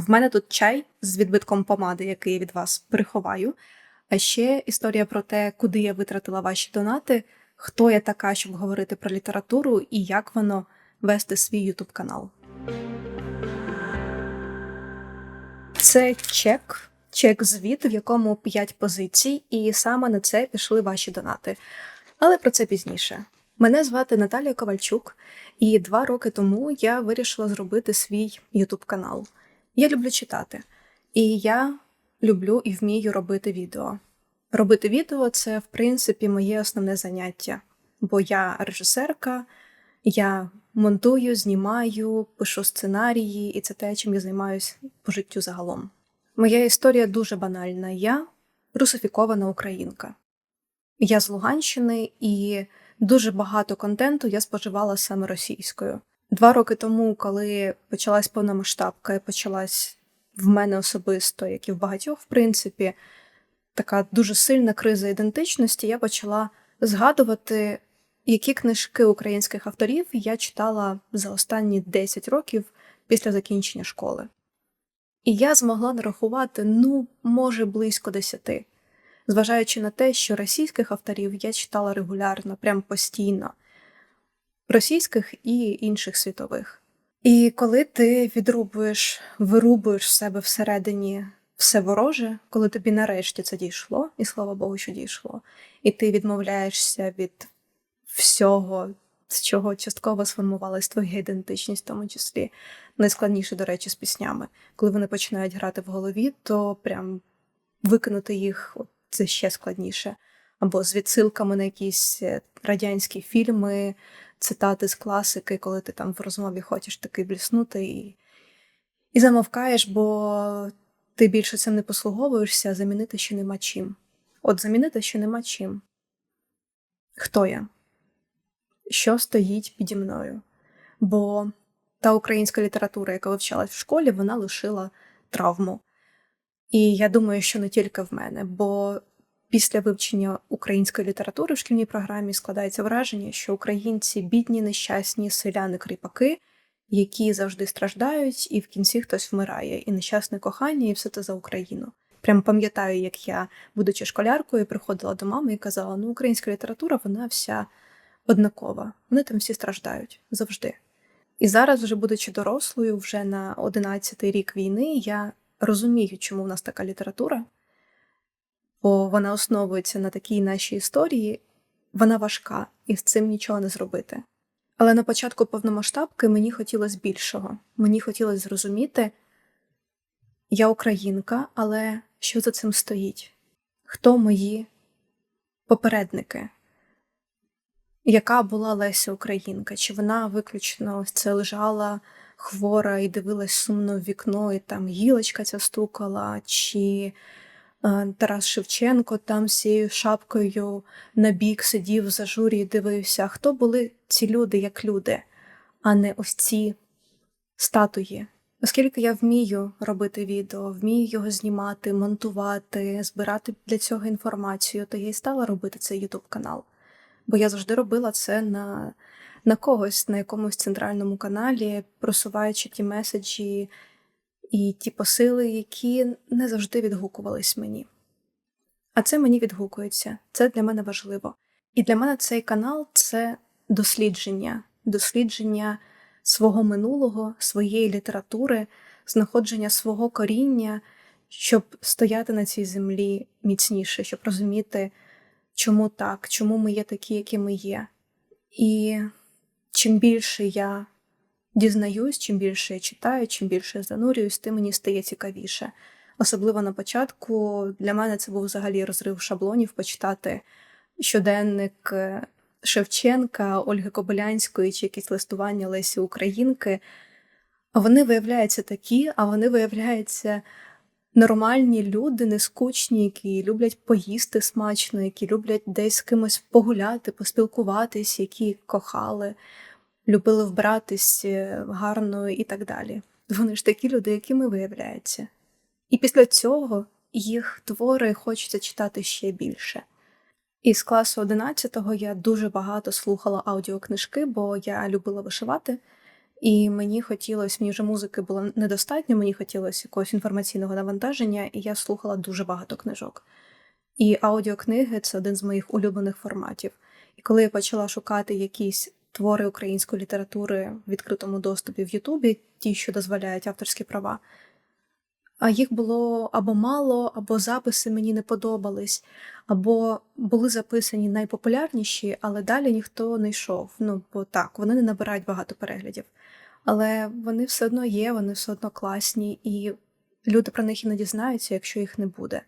В мене тут чай з відбитком помади, який я від вас приховаю. А ще історія про те, куди я витратила ваші донати, хто я така, щоб говорити про літературу, і як воно вести свій ютуб канал. Це чек, чек-звіт, в якому 5 позицій, і саме на це пішли ваші донати. Але про це пізніше. Мене звати Наталія Ковальчук, і два роки тому я вирішила зробити свій ютуб канал. Я люблю читати, і я люблю і вмію робити відео. Робити відео це, в принципі, моє основне заняття, бо я режисерка, я монтую, знімаю, пишу сценарії, і це те, чим я займаюся по життю загалом. Моя історія дуже банальна. Я русифікована українка. Я з Луганщини і дуже багато контенту я споживала саме російською. Два роки тому, коли почалась повномасштабка і почалась в мене особисто, як і в багатьох, в принципі, така дуже сильна криза ідентичності, я почала згадувати, які книжки українських авторів я читала за останні 10 років після закінчення школи. І я змогла нарахувати, ну, може, близько десяти, зважаючи на те, що російських авторів я читала регулярно, прям постійно, російських і інших світових. І коли ти відрубуєш, вирубуєш в себе всередині все вороже, коли тобі нарешті це дійшло, і слава Богу, що дійшло, і ти відмовляєшся від всього, з чого частково сформувалась твоя ідентичність, в тому числі найскладніше, до речі, з піснями. Коли вони починають грати в голові, то прям викинути їх це ще складніше. Або з відсилками на якісь е, радянські фільми, цитати з класики, коли ти там в розмові хочеш таки бліснути і, і замовкаєш, бо ти більше цим не послуговуєшся, замінити ще нема чим. От замінити ще нема чим. Хто я? Що стоїть піді мною? Бо та українська література, яка вивчалась в школі, вона лишила травму. І я думаю, що не тільки в мене, бо після вивчення української літератури в шкільній програмі складається враження, що українці бідні, нещасні, селяни, кріпаки, які завжди страждають, і в кінці хтось вмирає, і нещасне кохання, і все це за Україну. Прям пам'ятаю, як я, будучи школяркою, приходила до мами і казала: ну, українська література, вона вся однакова. Вони там всі страждають завжди. І зараз, вже будучи дорослою, вже на 11-й рік війни, я розумію, чому в нас така література, бо вона основується на такій нашій історії, вона важка, і з цим нічого не зробити. Але на початку повномасштабки мені хотілося більшого. Мені хотілося зрозуміти, я українка, але що за цим стоїть? Хто мої попередники? Яка була Леся Українка? Чи вона виключно це лежала хвора і дивилась сумно в вікно, і там гілочка ця стукала, чи Тарас Шевченко там з цією шапкою на бік сидів в зажурі і дивився, хто були ці люди як люди, а не ось ці статуї. Оскільки я вмію робити відео, вмію його знімати, монтувати, збирати для цього інформацію, то я й стала робити цей YouTube канал. Бо я завжди робила це на на когось, на якомусь центральному каналі, просуваючи ті меседжі і ті посили, які не завжди відгукувались мені. А це мені відгукується, це для мене важливо. І для мене цей канал це дослідження, дослідження свого минулого, своєї літератури, знаходження свого коріння, щоб стояти на цій землі міцніше, щоб розуміти, чому так, чому ми є такі, які ми є. І чим більше я дізнаюсь, чим більше я читаю, чим більше я занурююсь, тим мені стає цікавіше. Особливо на початку для мене це був взагалі розрив шаблонів почитати щоденник е, Шевченка, Ольги Кобилянської чи якісь листування Лесі Українки. Вони виявляються такі, а вони виявляються нормальні люди, не скучні, які люблять поїсти смачно, які люблять десь з кимось погуляти, поспілкуватись, які кохали, любили вбратись гарно і так далі. Вони ж такі люди, якими виявляються. І після цього їх твори хочеться читати ще більше. І з класу 11-го я дуже багато слухала аудіокнижки, бо я любила вишивати. І мені хотілося, мені вже музики було недостатньо, мені хотілося якогось інформаційного навантаження, і я слухала дуже багато книжок. І аудіокниги це один з моїх улюблених форматів. І коли я почала шукати якісь твори української літератури в відкритому доступі в Ютубі, ті, що дозволяють авторські права, а їх було або мало, або записи мені не подобались, або були записані найпопулярніші, але далі ніхто не йшов. Ну, бо так, вони не набирають багато переглядів. Але вони все одно є, вони все одно класні, і люди про них і не дізнаються, якщо їх не буде.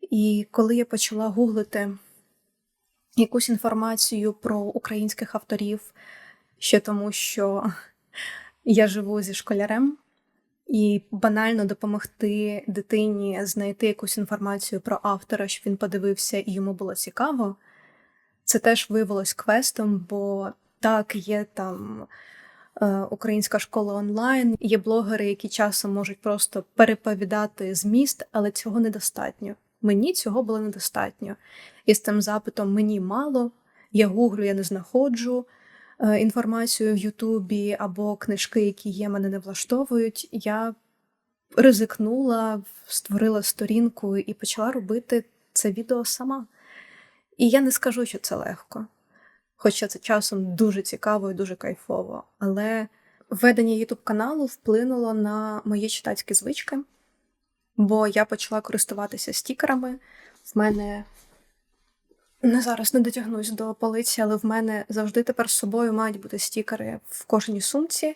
І коли я почала гуглити якусь інформацію про українських авторів, ще тому, що я живу зі школярем, і банально допомогти дитині знайти якусь інформацію про автора, щоб він подивився і йому було цікаво, це теж виявилось квестом, бо так, є там. Е, українська школа онлайн, є блогери, які часом можуть просто переповідати зміст, але цього недостатньо. Мені цього було недостатньо. І з цим запитом мені мало, я гуглю, я не знаходжу е, інформацію в Ютубі або книжки, які є, мене не влаштовують. Я ризикнула, створила сторінку і почала робити це відео сама. І я не скажу, що це легко. Хоча це часом дуже цікаво і дуже кайфово. Але введення Ютуб каналу вплинуло на мої читацькі звички бо я почала користуватися стікерами. В мене не зараз не дотягнусь до полиці, але в мене завжди тепер з собою мають бути стікери в кожній сумці,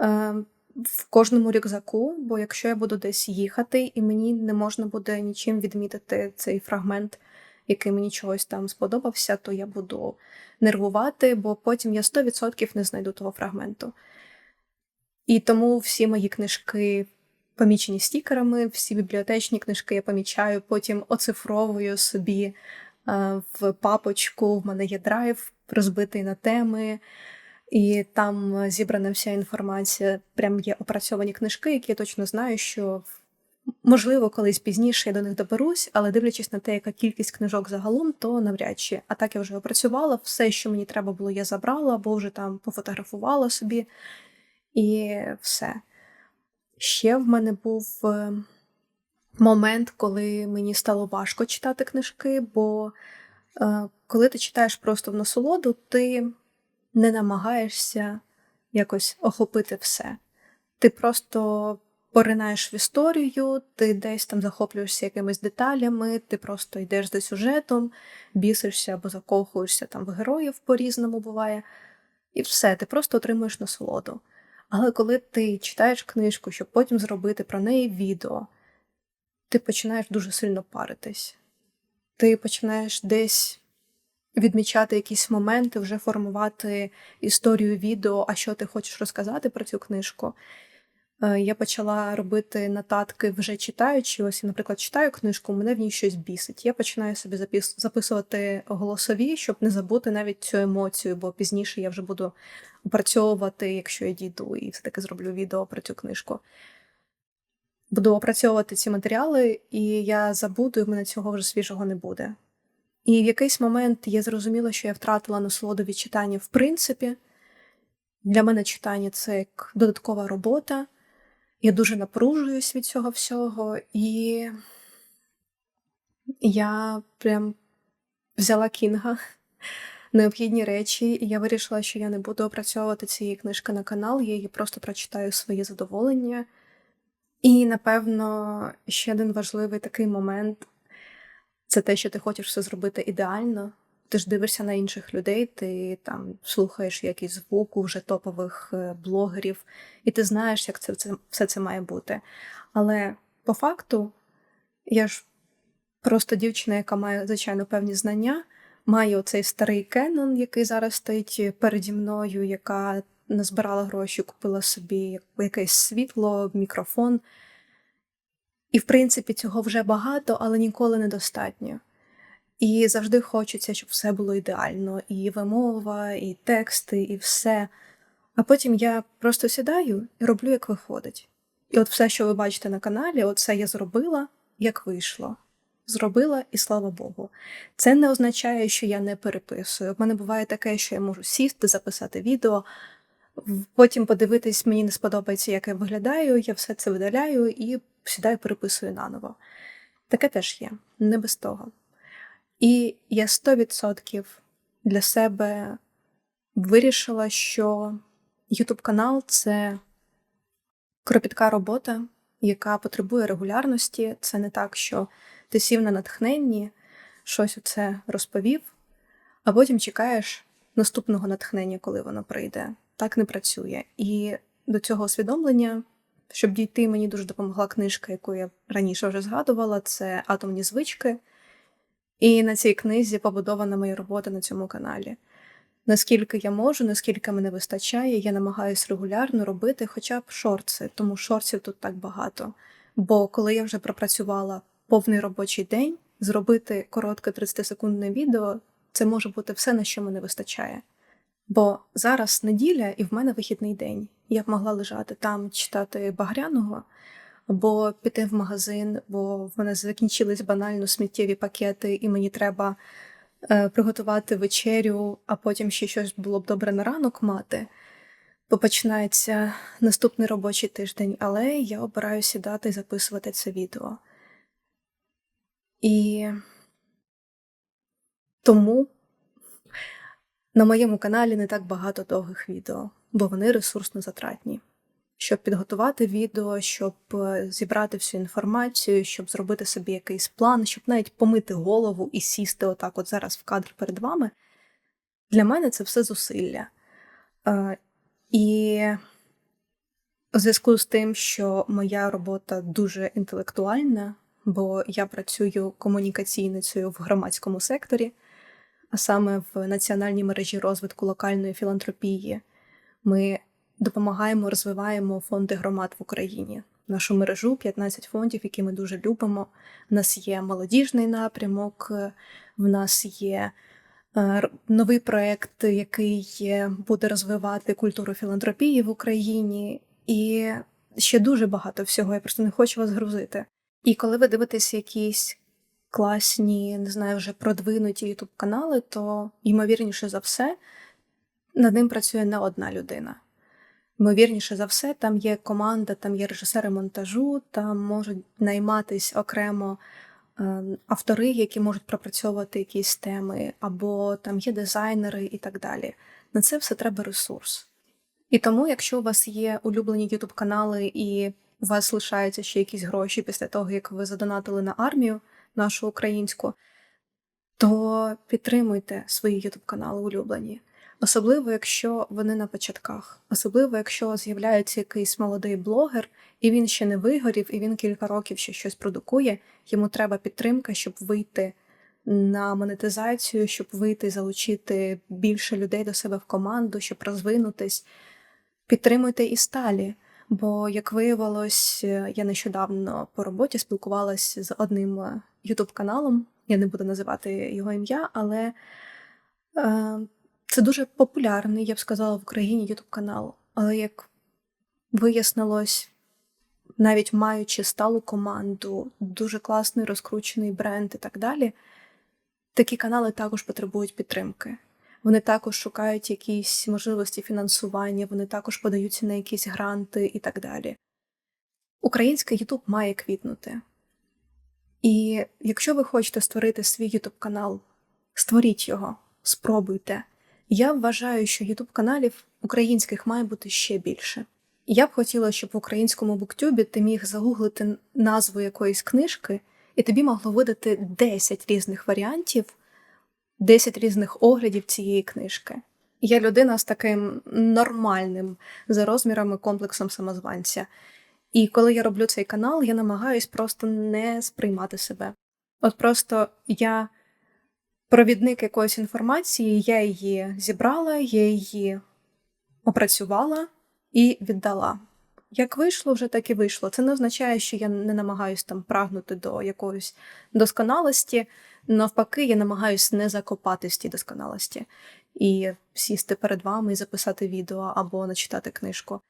е, в кожному рюкзаку. Бо якщо я буду десь їхати, і мені не можна буде нічим відмітити цей фрагмент, який мені чогось там сподобався, то я буду нервувати, бо потім я 100% не знайду того фрагменту. І тому всі мої книжки помічені стікерами. Всі бібліотечні книжки я помічаю, потім оцифровую собі е, в папочку. В мене є драйв, розбитий на теми, і там зібрана вся інформація. Прям є опрацьовані книжки, які я точно знаю, що. Можливо, колись пізніше я до них доберусь, але дивлячись на те, яка кількість книжок загалом, то навряд чи. А так я вже опрацювала, все, що мені треба було, я забрала, або вже там пофотографувала собі, і все. Ще в мене був е, момент, коли мені стало важко читати книжки, бо е, коли ти читаєш просто в насолоду, ти не намагаєшся якось охопити все. Ти просто поринаєш в історію, ти десь там захоплюєшся якимись деталями, ти просто йдеш за сюжетом, бісишся або закохуєшся там в героїв по-різному буває. І все, ти просто отримуєш насолоду. Але коли ти читаєш книжку, щоб потім зробити про неї відео, ти починаєш дуже сильно паритись. Ти починаєш десь відмічати якісь моменти, вже формувати історію відео, а що ти хочеш розказати про цю книжку. Е, я почала робити нотатки вже читаючи. Ось, я, наприклад, читаю книжку, мене в ній щось бісить. Я починаю собі записувати голосові, щоб не забути навіть цю емоцію, бо пізніше я вже буду опрацьовувати, якщо я дійду, і все-таки зроблю відео про цю книжку. Буду опрацьовувати ці матеріали, і я забуду, і в мене цього вже свіжого не буде. І в якийсь момент я зрозуміла, що я втратила насолоду від читання в принципі. Для мене читання це як додаткова робота. Я дуже напружуюсь від цього всього, і я прям взяла кінга необхідні речі, і я вирішила, що я не буду опрацьовувати цієї книжки на канал, я її просто прочитаю своє задоволення. І, напевно, ще один важливий такий момент це те, що ти хочеш все зробити ідеально. Ти ж дивишся на інших людей, ти там слухаєш якийсь звук у вже топових е, блогерів, і ти знаєш, як це, це все це має бути. Але по факту я ж просто дівчина, яка має, звичайно, певні знання, має оцей старий Кенон, який зараз стоїть переді мною, яка назбирала гроші, купила собі якесь світло, мікрофон. І, в принципі, цього вже багато, але ніколи недостатньо. І завжди хочеться, щоб все було ідеально, і вимова, і тексти, і все. А потім я просто сідаю і роблю, як виходить. І от все, що ви бачите на каналі, оце я зробила, як вийшло. Зробила, і слава Богу. Це не означає, що я не переписую. В мене буває таке, що я можу сісти, записати відео, Потім подивитись, мені не сподобається, як я виглядаю, я все це видаляю і сідаю, переписую наново. Таке теж є, не без того. І я 100% для себе вирішила, що YouTube канал це кропітка робота, яка потребує регулярності. Це не так, що ти сів на натхненні, щось оце розповів, а потім чекаєш наступного натхнення, коли воно прийде. Так не працює. І до цього усвідомлення, щоб дійти, мені дуже допомогла книжка, яку я раніше вже згадувала, це Атомні звички. І на цій книзі побудована моя робота на цьому каналі. Наскільки я можу, наскільки мене вистачає, я намагаюся регулярно робити хоча б шорти, тому шортів тут так багато. Бо коли я вже пропрацювала повний робочий день, зробити коротке 30-секундне відео це може бути все, на що мене вистачає. Бо зараз неділя і в мене вихідний день. Я б могла лежати там, читати багряного, або піти в магазин, бо в мене закінчились банально сміттєві пакети, і мені треба е, приготувати вечерю, а потім ще щось було б добре на ранок мати. Бо починається наступний робочий тиждень, але я обираю сідати і записувати це відео. І тому на моєму каналі не так багато довгих відео, бо вони ресурсно затратні. Щоб підготувати відео, щоб е, зібрати всю інформацію, щоб зробити собі якийсь план, щоб навіть помити голову і сісти отак, от зараз в кадр перед вами, для мене це все зусилля. Е, І у зв'язку з тим, що моя робота дуже інтелектуальна, бо я працюю комунікаційницею в громадському секторі, а саме в національній мережі розвитку локальної філантропії, ми допомагаємо, розвиваємо фонди громад в Україні. Нашу мережу 15 фондів, які ми дуже любимо. У нас є молодіжний напрямок, е, в нас є е, новий проект, який буде розвивати культуру філантропії в Україні, і ще дуже багато всього. Я просто не хочу вас грузити. І коли ви дивитесь якісь класні, не знаю, вже продвинуті ютуб канали, то ймовірніше за все над ним працює не одна людина. Ймовірніше за все, там є команда, там є режисери монтажу, там можуть найматись окремо е, автори, які можуть пропрацьовувати якісь теми, або там є дизайнери і так далі. На це все треба ресурс. І тому, якщо у вас є улюблені ютуб канали і у вас лишаються ще якісь гроші після того, як ви задонатили на армію нашу українську, то підтримуйте свої ютуб канали улюблені. Особливо, якщо вони на початках, особливо, якщо з'являється якийсь молодий блогер, і він ще не вигорів, і він кілька років ще щось продукує. Йому треба підтримка, щоб вийти на монетизацію, щоб вийти, залучити більше людей до себе в команду, щоб розвинутись. Підтримуйте і сталі. Бо, як виявилось, е, я нещодавно по роботі спілкувалася з одним е, ютуб-каналом. Я не буду називати його ім'я, але е, це дуже популярний, я б сказала, в Україні ютуб канал. Але як вияснилось, навіть маючи сталу команду, дуже класний розкручений бренд і так далі, такі канали також потребують підтримки. Вони також шукають якісь можливості фінансування, вони також подаються на якісь гранти і так далі. Український Ютуб має квітнути. І якщо ви хочете створити свій Ютуб канал, створіть його, спробуйте. Я вважаю, що Ютуб каналів українських має бути ще більше. Я б хотіла, щоб в українському буктюбі ти міг загуглити назву якоїсь книжки, і тобі могло видати 10 різних варіантів, 10 різних оглядів цієї книжки. Я людина з таким нормальним за розмірами комплексом самозванця. І коли я роблю цей канал, я намагаюсь просто не сприймати себе. От просто я провідник якоїсь інформації, я її зібрала, я її опрацювала і віддала. Як вийшло, вже так і вийшло. Це не означає, що я не намагаюсь там прагнути до якоїсь досконалості. Навпаки, я намагаюсь не закопатись в тій досконалості і сісти перед вами і записати відео або начитати книжку.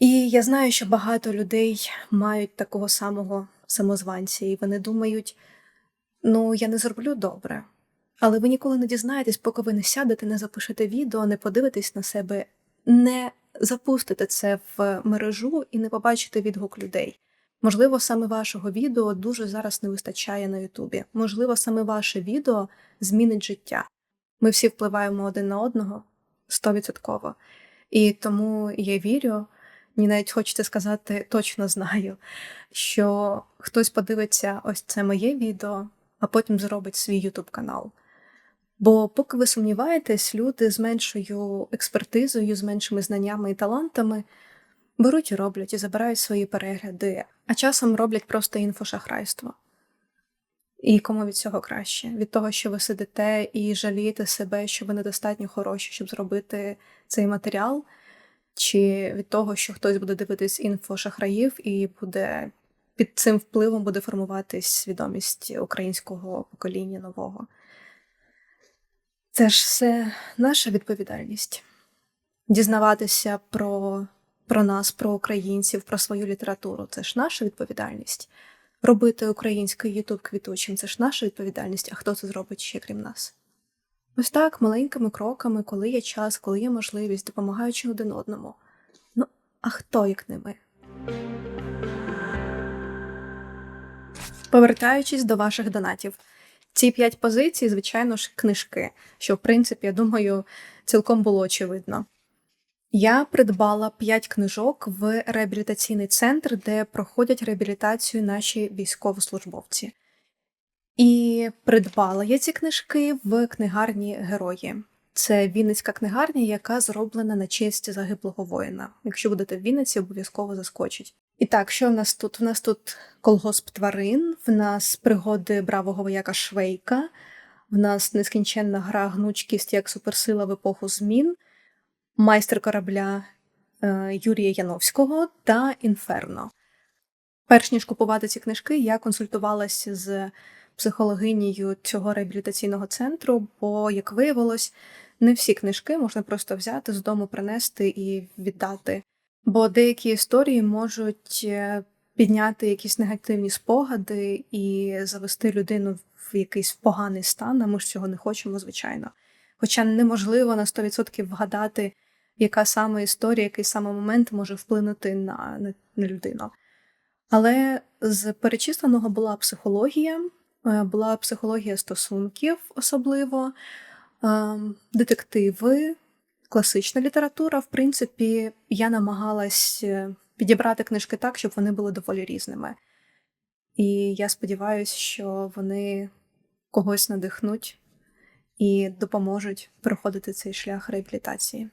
І я знаю, що багато людей мають такого самого самозванця, і вони думають: ну, я не зроблю добре. Але ви ніколи не дізнаєтесь, поки ви не сядете, не запишете відео, не подивитесь на себе, не запустите це в мережу і не побачите відгук людей. Можливо, саме вашого відео дуже зараз не вистачає на Ютубі. Можливо, саме ваше відео змінить життя. Ми всі впливаємо один на одного стовідсотково. І тому я вірю, мені навіть хочеться сказати, точно знаю, що хтось подивиться ось це моє відео, а потім зробить свій Ютуб канал. Бо поки ви сумніваєтесь, люди з меншою експертизою, з меншими знаннями і талантами беруть і роблять і забирають свої перегляди, а часом роблять просто інфошахрайство. І кому від цього краще? Від того, що ви сидите і жалієте себе, що ви недостатньо хороші, щоб зробити цей матеріал, чи від того, що хтось буде дивитись інфошахраїв і буде під цим впливом буде формуватись свідомість українського покоління нового. Це ж все наша відповідальність дізнаватися про, про нас, про українців, про свою літературу це ж наша відповідальність. Робити український Ютуб квітучим це ж наша відповідальність, а хто це зробить ще крім нас? Ось так, маленькими кроками, коли є час, коли є можливість, допомагаючи один одному. Ну, а хто як не ми? Повертаючись до ваших донатів. Ці п'ять позицій, звичайно ж, книжки, що, в принципі, я думаю, цілком було очевидно. Я придбала п'ять книжок в реабілітаційний центр, де проходять реабілітацію наші військовослужбовці. І придбала я ці книжки в книгарні Герої. Це Вінницька книгарня, яка зроблена на честь загиблого воїна. Якщо будете в Вінниці, обов'язково заскочить. І так, що в нас тут? В нас тут колгосп тварин, в нас пригоди бравого вояка Швейка, в нас нескінченна гра гнучкість як суперсила в епоху змін, майстер корабля е, Юрія Яновського та Інферно. Перш ніж купувати ці книжки, я консультувалася з психологинею цього реабілітаційного центру, бо, як виявилось, не всі книжки можна просто взяти з дому, принести і віддати. Бо деякі історії можуть е, підняти якісь негативні спогади і завести людину в якийсь поганий стан, а ми ж цього не хочемо, звичайно. Хоча неможливо на 100% вгадати, яка саме історія, який саме момент може вплинути на, на, людину. Але з перечисленого була психологія, була психологія стосунків, особливо, ем, детективи, класична література. В принципі, я намагалась е, підібрати книжки так, щоб вони були доволі різними. І я сподіваюся, що вони когось надихнуть і допоможуть проходити цей шлях реабілітації.